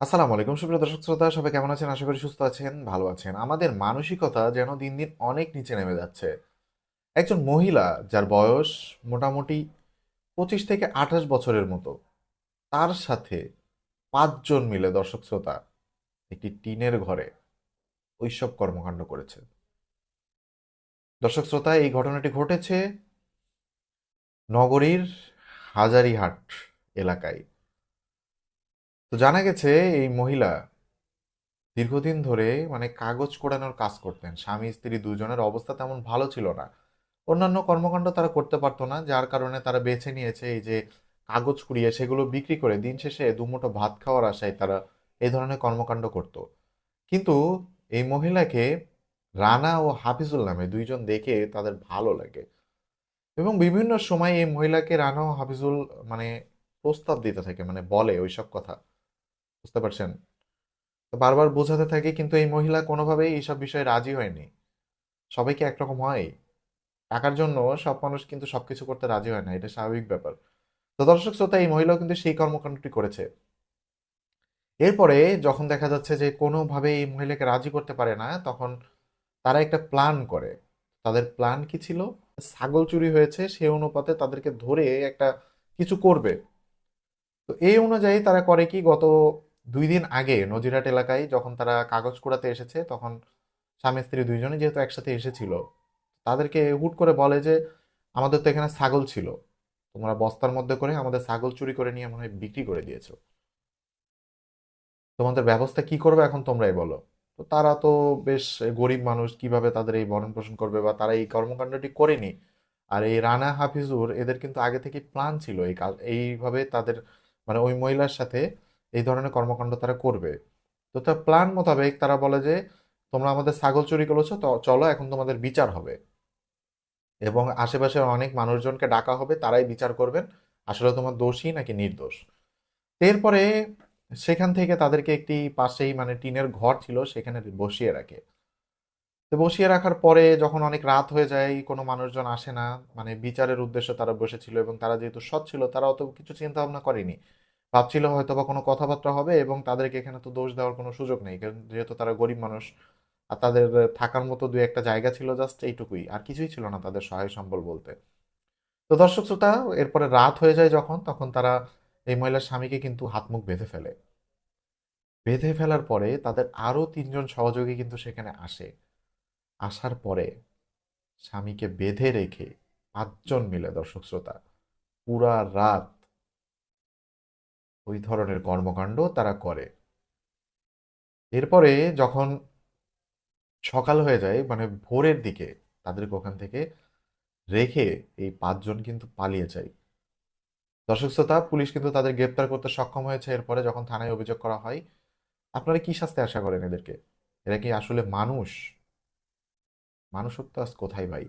আসসালামু আলাইকুম, সুপ্রিয় দর্শক শ্রোতা, সবাই কেমন আছেন? আশা করি সুস্থ আছেন, ভালো আছেন। আমাদের মানসিকতা যেন দিন দিন অনেক নিচে নেমে যাচ্ছে। একজন মহিলা যার বয়স মোটামুটি পঁচিশ থেকে আঠাশ বছরের মতো, তার সাথে পাঁচজন মিলে দর্শক শ্রোতা, একটি টিনের ঘরে ওইসব কর্মকাণ্ড করেছে। দর্শক শ্রোতা, এই ঘটনাটি ঘটেছে নগরীর হাজারিহাট এলাকায়। তো জানা গেছে এই মহিলা দীর্ঘদিন ধরে মানে কাগজ কোড়ানোর কাজ করতেন। স্বামী, স্ত্রী দুজনের অবস্থা তেমন ভালো ছিল না। অন্যান্য কর্মকাণ্ড তারা করতে পারতো না, যার কারণে তারা বেছে নিয়েছে এই যে কাগজ কুড়িয়ে সেগুলো বিক্রি করে দিন শেষে দুমুঠো ভাত খাওয়ার আশায় তারা এই ধরনের কর্মকাণ্ড করত। কিন্তু এই মহিলাকে রানা ও হাফিজুল নামে দুইজন দেখে তাদের ভালো লাগে এবং বিভিন্ন সময় এই মহিলাকে রানা ও হাফিজুল মানে প্রস্তাব দিতে থাকে মানে বলে ওইসব কথা। বুঝতে পারছেন? তো বারবার বোঝাতে থাকে, কিন্তু এই মহিলা কোনোভাবেই এইসব বিষয়ে রাজি হয়নি। সবাইকে একরকম হয়? টাকার জন্য সব মানুষ কিন্তু সবকিছু করতে রাজি হয় না, এটা স্বাভাবিক ব্যাপার। তো দর্শক শ্রোতা, এই মহিলাও কিন্তু সেই কর্মকাণ্ডটি করেছে। এরপরে যখন দেখা যাচ্ছে যে কোনোভাবে এই মহিলাকে রাজি করতে পারে না, তখন তারা একটা প্ল্যান করে। তাদের প্ল্যান কি ছিল? ছাগল চুরি হয়েছে সে অনুপাতে তাদেরকে ধরে একটা কিছু করবে। তো এই অনুযায়ী তারা করে কি? গত দুই দিন আগে নজিরহাট এলাকায় যখন তারা কাগজ কুড়াতে এসেছে, তখন স্বামী স্ত্রী দুইজনে যেহেতু একসাথে এসেছিল, তাদেরকে হুট করে বলে যে, আমাদের তো এখানে ছাগল ছিল, তোমরা বস্তার মধ্যে করে আমাদের ছাগল চুরি করে নিয়ে মনে হয় বিক্রি করে দিয়েছ। তোমাদের ব্যবস্থা কি করবে এখন তোমরাই বলো। তো তারা তো বেশ গরিব মানুষ, কীভাবে তাদের এই ভরণ পোষণ করবে বা তারা এই কর্মকাণ্ডটি করেনি? আর এই রানা হাফিজুর, এদের কিন্তু আগে থেকে প্ল্যান ছিল এই কাজ এইভাবে তাদের মানে ওই মহিলার সাথে এই ধরনের কর্মকাণ্ড তারা করবে। তো তার প্ল্যান মোতাবেক তারা বলে যে, তোমরা আমাদের ছাগল চুরি করেছ, তো চলো এখন তোমাদের বিচার হবে। এবং আশেপাশের অনেক মানুষজনকে ডাকা হবে, তারাই বিচার করবেন, আসলে তোমার দোষী নাকি নির্দোষ। এরপরে সেখান থেকে তাদেরকে একটি পাশেই মানে টিনের ঘর ছিল, সেখানে বসিয়ে রাখে। তো বসিয়ে রাখার পরে যখন অনেক রাত হয়ে যায়, কোনো মানুষজন আসে না মানে বিচারের উদ্দেশ্যে তারা বসেছিল এবং তারা যেহেতু সৎ ছিল তারা অত কিছু চিন্তা ভাবনা করেনি। ভাবছিল হয়তো বা কোনো কথাবার্তা হবে এবং তাদেরকে এখানে তো দোষ দেওয়ার কোনো সুযোগ নেই যেহেতু তারা গরিব মানুষ, আর তাদের থাকার মতো দুই একটা জায়গা ছিল জাস্ট এইটুকুই, আর কিছুই ছিল না তাদের সহায় সম্বল বলতে। তো দর্শক শ্রোতা, এরপরে রাত হয়ে যায় যখন, তখন তারা এই মহিলার স্বামীকে কিন্তু হাত মুখ বেঁধে ফেলে। বেঁধে ফেলার পরে তাদের আরও তিনজন সহযোগী কিন্তু সেখানে আসে। আসার পরে স্বামীকে বেঁধে রেখে পাঁচজন মিলে দর্শক শ্রোতা, পুরা রাত ওই ধরনের কর্মকাণ্ড তারা করে। এরপরে যখন সকাল হয়ে যায় মানে ভোরের দিকে তাদেরকে ওখান থেকে রেখে এই পাঁচজন কিন্তু পালিয়ে যায়। দর্শক শ্রোতা, পুলিশ কিন্তু তাদের গ্রেপ্তার করতে সক্ষম হয়েছে। এরপরে যখন থানায় অভিযোগ করা হয়, আপনারা কি শাস্তি আশা করেন এদেরকে? এরা কি আসলে মানুষ? মানুষত্ব আজ কোথায় ভাই?